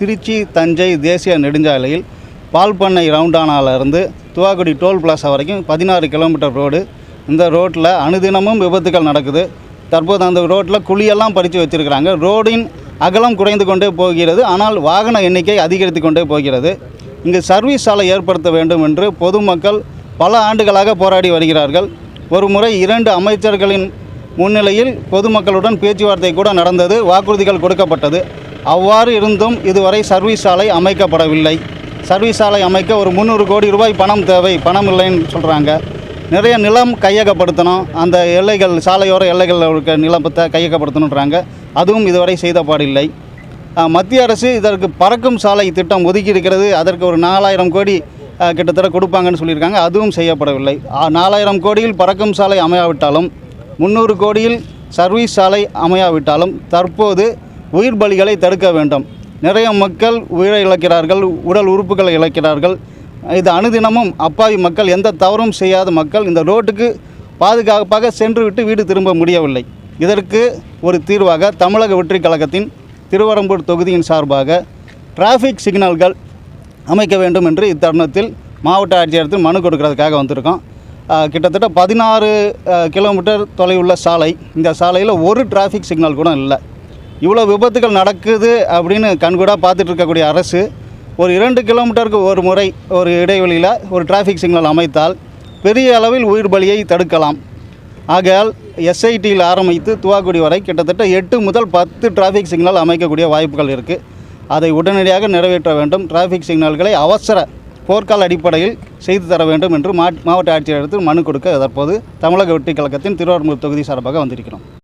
திருச்சி தஞ்சை தேசிய நெடுஞ்சாலையில் பால் பண்ணை ரவுண்டானாலிருந்து துவாக்குடி டோல் பிளாசா வரைக்கும் பதினாறு கிலோமீட்டர் ரோடு. இந்த ரோட்டில் அனுதினமும் விபத்துகள் நடக்குது. தற்போது அந்த ரோட்டில் குழியெல்லாம் பறித்து வச்சிருக்கிறாங்க. ரோடின் அகலம் குறைந்து கொண்டே போகிறது. ஆனால் வாகன எண்ணிக்கை அதிகரித்து கொண்டே போகிறது. இங்கு சர்வீஸ் சாலை ஏற்படுத்த வேண்டும் என்று பொதுமக்கள் பல ஆண்டுகளாக போராடி வருகிறார்கள். ஒரு முறை இரண்டு அமைச்சர்களின் முன்னிலையில் பொதுமக்களுடன் பேச்சுவார்த்தை கூட நடந்தது. வாக்குறுதிகள் கொடுக்கப்பட்டது. அவ்வாறு இருந்தும் இதுவரை சர்வீஸ் சாலை அமைக்கப்படவில்லை. சர்வீஸ் சாலை அமைக்க ஒரு முந்நூறு கோடி ரூபாய் பணம் தேவை. பணம் இல்லைன்னு சொல்கிறாங்க நிறைய நிலம் கையகப்படுத்தணும். அந்த எல்லைகள் சாலையோர எல்லைகளில் இருக்க நிலப்பத்தை கையகப்படுத்தணுன்றாங்க அதுவும் இதுவரை செய்தபாடில்லை மத்திய அரசு இதற்கு பறக்கும் சாலை திட்டம் ஒதுக்கி இருக்கிறது அதற்கு ஒரு நாலாயிரம் கோடி கிட்டத்தட்ட கொடுப்பாங்கன்னு சொல்லியிருக்காங்க. அதுவும் செய்யப்படவில்லை. நாலாயிரம் கோடியில் பறக்கும் சாலை அமையாவிட்டாலும் முந்நூறு கோடியில் சர்வீஸ் சாலை அமையாவிட்டாலும் தற்போது உயிர் பலிகளை தடுக்க வேண்டும். நிறைய மக்கள் உயிரை இழக்கிறார்கள் உடல் உறுப்புகளை இழக்கிறார்கள். இது அனுதினமும் அப்பாவி மக்கள் எந்த தவறும் செய்யாத மக்கள் இந்த ரோட்டுக்கு பாதுகாப்பாக சென்று விட்டு வீடு திரும்ப முடியவில்லை. இதற்கு ஒரு தீர்வாக தமிழக வெற்றி கழகத்தின் திருவரம்பூர் தொகுதியின் சார்பாக டிராஃபிக் சிக்னல்கள் அமைக்க வேண்டும் என்று இத்தருணத்தில் மாவட்ட ஆட்சியரத்தில் மனு கொடுக்கறதுக்காக வந்திருக்கோம். கிட்டத்தட்ட பதினாறு கிலோமீட்டர் தொலைவுள்ள சாலை. இந்த சாலையில் ஒரு டிராஃபிக் சிக்னல் கூட இல்லை. இவ்வளோ விபத்துகள் நடக்குது அப்படின்னு கண்கூடாக பார்த்துட்டு இருக்கக்கூடிய அரசு ஒரு இரண்டு கிலோமீட்டருக்கு ஒரு முறை ஒரு இடைவெளியில் ஒரு டிராஃபிக் சிக்னல் அமைத்தால் பெரிய அளவில் உயிர் பலியை தடுக்கலாம். ஆகையால் எஸ்ஐடியில் ஆரம்பித்து துவாக்குடி வரை கிட்டத்தட்ட எட்டு முதல் பத்து டிராஃபிக் சிக்னல் அமைக்கக்கூடிய வாய்ப்புகள் இருக்குது அதை உடனடியாக நிறைவேற்ற வேண்டும். டிராஃபிக் சிக்னல்களை அவசர போர்க்கால அடிப்படையில் செய்து தர வேண்டும் என்று மா மாவட்ட ஆட்சியரிடத்தில் மனு கொடுக்க தற்போது தமிழக வெற்றி கழகத்தின் திருவாரூர் தொகுதி சார்பாக வந்திருக்கிறோம்.